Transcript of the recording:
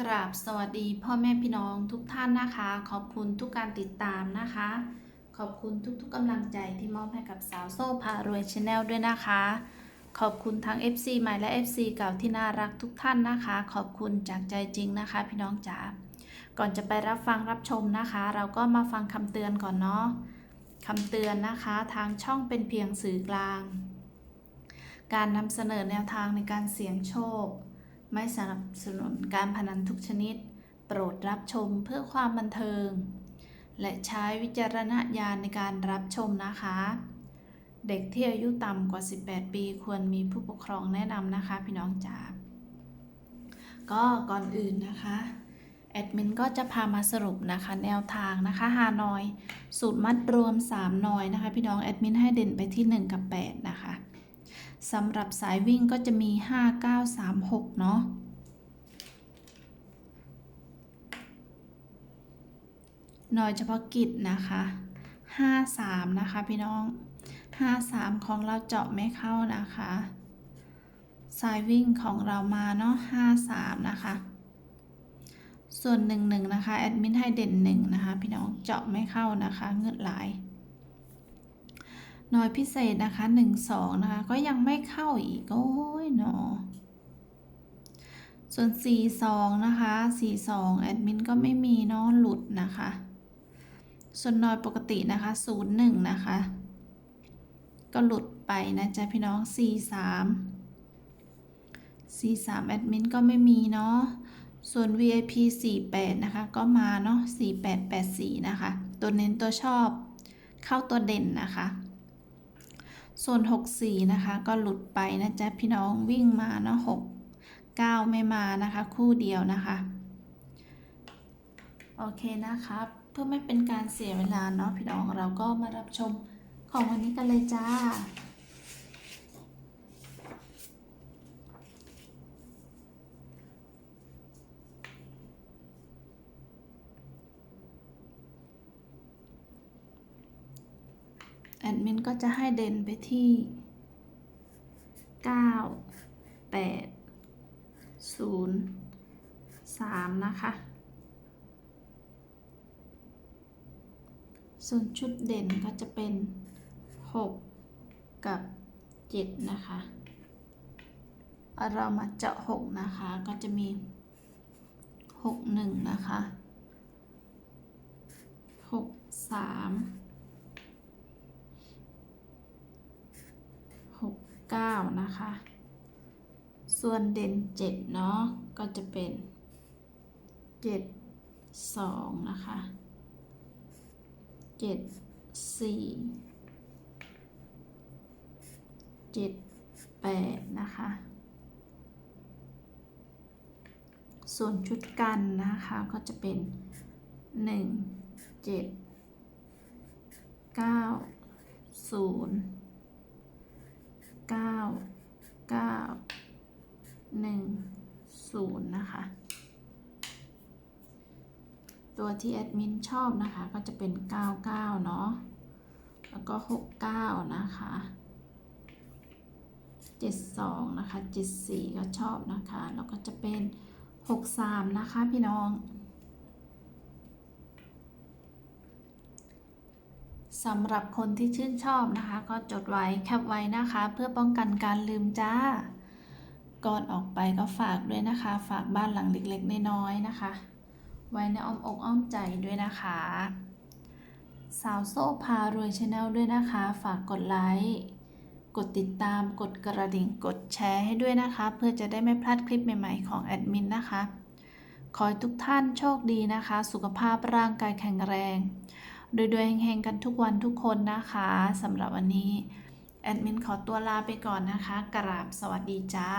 กราบสวัสดีพ่อแม่พี่น้องทุกท่านนะคะ ขอบคุณทุกการติดตามนะคะ ขอบคุณทุกๆกำลังใจที่มอบให้กับสาวโซ่พารวยชาแนลด้วยนะคะ ขอบคุณทั้ง FC ใหม่และ FC เก่าที่น่ารักทุกท่านนะคะ ขอบคุณจากใจจริงนะคะ พี่น้องจ๋าก่อนจะไปรับฟังรับชมนะคะ เราก็มาฟังคำเตือนก่อนเนาะคำเตือนนะคะทางช่องเป็นเพียงสื่อกลาง การนำเสนอแนวทางในการเสี่ยงโชค ไม่สนับสนุนการพนันทุกชนิด โปรดรับชมเพื่อความบันเทิง และใช้วิจารณญาณในการรับชมนะคะ เด็กที่อายุต่ำกว่า 18 ปีควรมีผู้ปกครองแนะนำนะคะ พี่น้องจ๋าก็ก่อนอื่นนะคะแอดมินก็จะพามาสรุปนะคะ แนวทางนะคะฮานอย สูตรมัดรวม 3 นอยนะคะ พี่น้องแอดมินให้เด่นไปที่ 1 กับ 8 นะคะ สำหรับสายวิ่งก็จะมี 5 9 3 6 เนาะหน่วยเฉพาะกิจนะคะ 53 นะคะพี่น้อง 53 ของเราเจาะไม่เข้านะคะ สายวิ่งของเรามาเนาะ 53 นะคะ ส่วน 11 นะคะ แอดมินให้เด่น 1 นะคะ พี่น้อง เจาะไม่เข้านะคะ เงืดหลาย น้อยพิเศษนะคะ1 2นะคะ ก็ยังไม่เข้าอีก โอ้ยเนาะส่วน 4 2 นะคะ 4 2 แอดมินก็ไม่มีเนาะหลุดนะคะ ส่วนน้อยปกตินะคะ 0 1 นะคะ ก็หลุดไปนะจ๊ะพี่น้อง 4 3 4 3 แอดมินก็ไม่มีเนาะ ส่วน VIP 48 นะคะ ก็มาเนาะ 4884 นะคะ ตัวเน้นตัวชอบเข้าตัวเด่นนะคะ ส่วน 64 นะคะก็หลุดไปนะจ๊ะพี่น้องวิ่งมาเนาะ6 9 ไม่มานะคะ คู่เดียวนะคะ โอเคนะครับเพื่อไม่เป็นการเสียเวลาเนาะพี่น้องเราก็มารับชมของวันนี้กันเลยจ้า แอดมินก็จะให้เด่นไปที่ 9 8 0 3 นะคะ ส่วนชุดเด่นก็จะเป็น 6 กับ 7 นะคะเอาเรามาเจาะ 6 นะคะ ก็จะมี 6 1 นะคะ 6 3 หกเก้านะคะ ส่วนเด่นเจ็ดเนาะ ก็จะเป็นเจ็ดสองนะคะเจ็ดสี่เจ็ดแปดนะคะ ส่วนชุดกันนะคะ ก็จะเป็นหนึ่งเจ็ด เก้าเก้าเก้าหนึ่งศูนย์นะคะ ตัวที่แอดมินชอบนะคะก็จะเป็น 99 เนาะ แล้วก็ 69 นะคะ 72 นะคะ 74 ก็ชอบนะคะ แล้วก็จะเป็น 63 นะคะพี่น้อง สำหรับคนที่ชื่นชอบนะคะ ก็จดไว้แคปไว้นะคะ เพื่อป้องกันการลืมจ้า ก่อนออกไปก็ฝากด้วยนะคะ ฝากบ้านหลังเล็กๆน้อยๆนะคะ ไว้ในอ้อมอกอ้อมใจด้วยนะคะ สาวโซ่พารวยชาแนลด้วยนะคะ ฝากกดไลค์กดติดตามกดกระดิ่งกดแชร์ให้ด้วยนะคะ เพื่อจะได้ไม่พลาดคลิปใหม่ ๆ ของแอดมินนะคะ ขอให้ทุกท่านโชคดีนะคะ สุขภาพร่างกายแข็งแรง โดยๆแห่งๆกันทุกวันทุกคนนะคะสำหรับวันนี้ แอดมินขอตัวลาไปก่อนนะคะ กราบสวัสดีจ้า